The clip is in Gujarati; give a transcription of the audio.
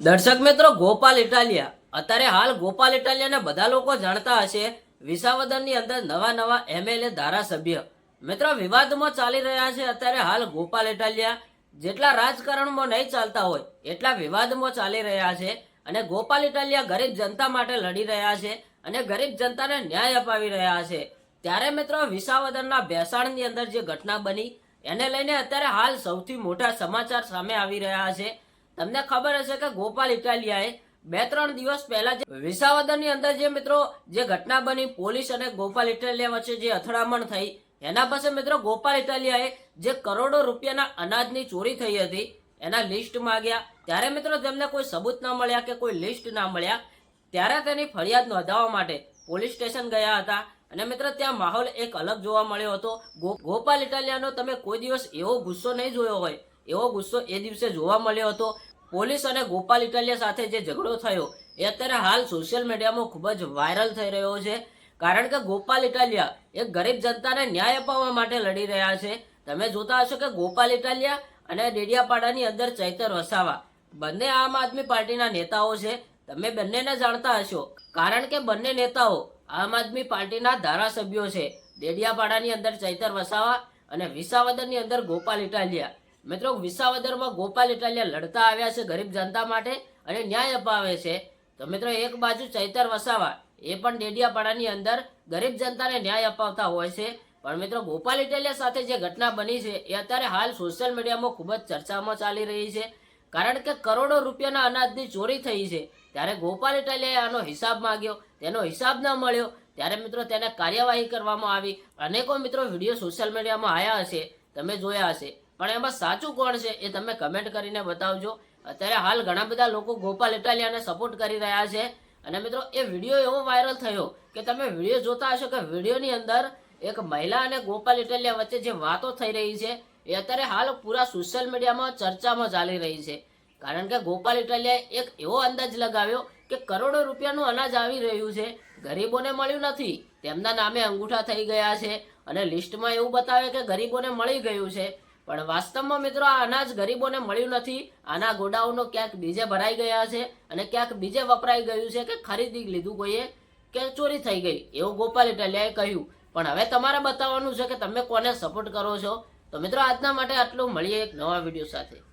દર્શક મિત્રો, ગોપાલ ઇટાલિયા. અત્યારે હાલ ગોપાલ ઇટાલિયાને બધા લોકો જાણતા હશે, વિસાવદરની અંદર નવા નવા એમએલએ ધારાસભ્ય. મિત્રો, વિવાદમાં ચાલી રહ્યા છે. અત્યારે હાલ ગોપાલ ઇટાલિયા જેટલા રાજકારણમાં નહીં ચાલતા હોય, એટલા વિવાદમાં ચાલી રહ્યા છે અને ગોપાલ ઇટાલિયા ગરીબ જનતા માટે લડી રહ્યા છે અને ગરીબ જનતાને ન્યાય અપાવી રહ્યા છે. ત્યારે મિત્રો, વિસાવદરના ભેસાણની અંદર જે ઘટના બની, એને લઈને અત્યારે હાલ સૌથી મોટા સમાચાર સામે આવી રહ્યા છે. તમને ખબર હશે કે ગોપાલ ઇટાલિયાએ બે ત્રણ દિવસ પહેલા જે વિસાવદરની અંદર જે મિત્રો જે ઘટના બની, પોલીસ અને ગોપાલ ઇટાલિયા વચ્ચે જે અથડામણ થઈ, એના પાસે મિત્રો ગોપાલ ઇટાલિયાએ જે કરોડો રૂપિયાના અનાજની ચોરી થઈ હતી, એના લિસ્ટ માંગ્યા. ત્યારે મિત્રો તેમને કોઈ સબૂત ના મળ્યા કે કોઈ લિસ્ટ ના મળ્યા. ત્યારે તેની ફરિયાદ નોંધાવવા માટે પોલીસ સ્ટેશન ગયા હતા અને મિત્રો ત્યાં માહોલ એક અલગ જોવા મળ્યો હતો. ગોપાલ ઇટાલિયાનો તમે કોઈ દિવસ એવો ગુસ્સો નહીં જોયો હોય, એવો ગુસ્સો એ દિવસે જોવા મળ્યો હતો. પોલીસ અને ગોપાલ ઇટાલિયા સાથે જે ઝઘડો થયો, એ અત્યારે હાલ સોશિયલ મીડિયામાં ખૂબ જ વાયરલ થઈ રહ્યો છે. કારણ કે ગોપાલ ઇટાલિયા એ ગરીબ જનતાને ન્યાય અપાવવા માટે લડી રહ્યા છે. તમે જોતા હશો કે ગોપાલ ઇટાલિયા અને ડેડિયાપાડાની અંદર ચૈતર વસાવા બંને આમ આદમી પાર્ટીના નેતાઓ છે. તમે બંનેને જાણતા હશો, કારણ કે બંને નેતાઓ આમ આદમી પાર્ટીના ધારાસભ્યો છે. ડેડિયાપાડાની અંદર ચૈતર વસાવા અને વિસાવદરની અંદર ગોપાલ ઇટાલિયા. મિત્રો, વિસાવદરમાં ગોપાલ ઇટાલિયા લડતા આવ્યા છે ગરીબ જનતા માટે અને ન્યાય અપાવે છે. તો મિત્રો, એક બાજુ ચૈતર વસાવા, એ પણ ડેડિયાપાડાની અંદર ગરીબ જનતાને ન્યાય અપાવતા હોય છે. પણ મિત્રો, ગોપાલ ઇટાલિયા સાથે જે ઘટના બની છે, એ અત્યારે હાલ સોશિયલ મીડિયામાં ખૂબ જ ચર્ચામાં ચાલી રહી છે. કારણ કે કરોડો રૂપિયાના અનાજની ચોરી થઈ છે. ત્યારે ગોપાલ ઇટાલિયાએ આનો હિસાબ માંગ્યો. તેનો હિસાબ ન મળ્યો. ત્યારે મિત્રો, તેને કાર્યવાહી કરવામાં આવી. અનેકો મિત્રો વીડિયો સોશિયલ મીડિયામાં આવ્યા હશે. તમે જોયા હશે. પણ એમાં સાચું કોણ છે એ તમે કમેન્ટ કરીને બતાવજો. અત્યારે હાલ ઘણા બધા લોકો ગોપાલ ઇટાલિયાને સપોર્ટ કરી રહ્યા છે. અને મિત્રો, એ વીડિયો એવો વાયરલ થયો કે તમે વીડિયો જોતા હશો કે વિડીયોની અંદર એક મહિલા અને ગોપાલ ઇટાલિયા વચ્ચે જે વાતો થઈ રહી છે, એ અત્યારે હાલ પૂરા સોશિયલ મીડિયામાં ચર્ચામાં ચાલી રહી છે. કારણ કે ગોપાલ ઇટાલિયાએ એક એવો અંદાજ લગાવ્યો કે કરોડો રૂપિયાનું અનાજ આવી રહ્યું છે. ગરીબોને મળ્યું નથી. તેમના નામે અંગૂઠા થઈ ગયા છે. અને લિસ્ટમાં એવું બતાવે કે ગરીબોને મળી ગયું છે. પણ વાસ્તવમાં મિત્રો આ અનાજ ગરીબોને મળ્યું નથી. આના ગોડાઉનો ક્યાંક બીજે ભરાઈ ગયા છે અને ક્યાંક બીજે વપરાઈ ગયું છે કે ખરીદી લીધું કોઈએ કે ચોરી થઈ ગઈ, એવું ગોપાલ ઇટાલિયાએ કહ્યું. પણ હવે તમારે બતાવવાનું છે કે તમે કોને સપોર્ટ કરો છો? તો મિત્રો આજના માટે આટલું. મળીએ એક નવા વીડિયો સાથે.